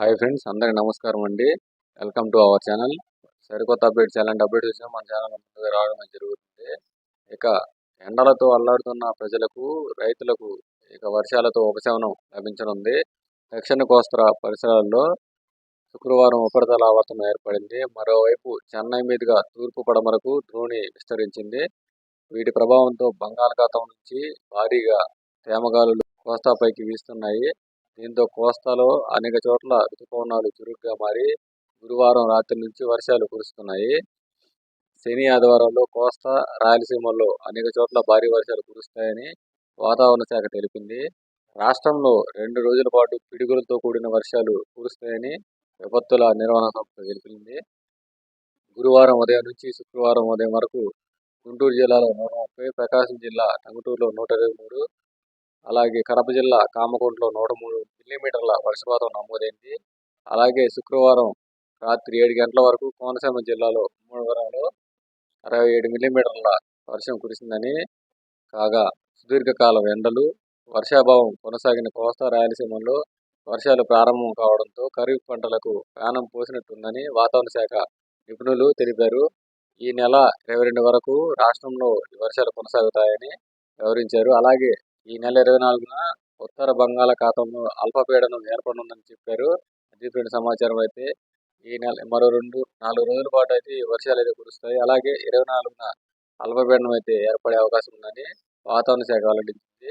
Hi friends అందరికి నమస్కారం అండి. Welcome to our channel. సరికొత్త అప్డేట్స్ ఎలాంటి అప్డేట్ వచ్చినా మన ఛానల్ ముందుగా రావడం జరుగుతుంది. ఇక ఎండలతో అల్లాడుతున్న ప్రజలకు రైతులకు ఇక వర్షాలతో ఉపశమనం లభించనుంది. దక్షిణ కోస్తా పరిసరాల్లో శుక్రవారం ఉపరితల ఆవర్తనం ఏర్పడింది. మరోవైపు చెన్నై మీదుగా తూర్పు పడమరకు ద్రోణి విస్తరించింది. వీటి ప్రభావంతో బంగాళాఖాతం నుంచి భారీగా తేమగాలులు కోస్తాపైకి వీస్తున్నాయి. దీంతో కోస్తాలో అనేక చోట్ల ఋతుపవనాలు చురుగ్గా మారి గురువారం రాత్రి నుంచి వర్షాలు కురుస్తున్నాయి. శని ఆదివారంలో కోస్తా రాయలసీమల్లో అనేక చోట్ల భారీ వర్షాలు కురుస్తాయని వాతావరణ శాఖ తెలిపింది. రాష్ట్రంలో రెండు రోజుల పాటు పిడుగులతో కూడిన వర్షాలు కురుస్తాయని విపత్తుల నిర్వహణ సంస్థ తెలిపింది. గురువారం ఉదయం నుంచి శుక్రవారం ఉదయం వరకు గుంటూరు జిల్లాలో నూట ముప్పై ప్రకాశం జిల్లా టంగుటూరులో నూట ఇరవై మూడు అలాగే కడప జిల్లా కామకొండలో నూట మూడు మిల్లీమీటర్ల వర్షపాతం నమోదైంది. అలాగే శుక్రవారం రాత్రి ఏడు గంటల వరకు కోనసీమ జిల్లాలో మూడవరంలో అరవై ఏడు మిల్లీమీటర్ల వర్షం కురిసిందని కాగా సుదీర్ఘకాలం ఎండలు వర్షాభావం కొనసాగిన కోస్తా రాయలసీమలో వర్షాలు ప్రారంభం కావడంతో ఖరీఫ్ పంటలకు ప్రాణం పోసినట్టుందని వాతావరణ శాఖ నిపుణులు తెలిపారు. ఈ నెల ఇరవై రెండు వరకు రాష్ట్రంలో వర్షాలు కొనసాగుతాయని వివరించారు. అలాగే ఈ నెల ఇరవై నాలుగున ఉత్తర బంగాళాఖాతంలో అల్పపీడనం ఏర్పడనుందని చెప్పారు. అది సమాచారం అయితే ఈ నెల మరో రెండు నాలుగు రోజుల పాటు అయితే వర్షాలు అయితే కురుస్తాయి. అలాగే ఇరవై నాలుగున అల్పపీడనం అయితే ఏర్పడే అవకాశం ఉందని వాతావరణ శాఖ వెల్లడించింది.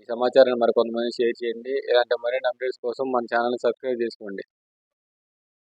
ఈ సమాచారాన్ని మరి కొంతమంది షేర్ చేయండి. ఇలాంటి మరిన్ని అప్డేట్స్ కోసం మన ఛానల్ని సబ్స్క్రైబ్ చేసుకోండి.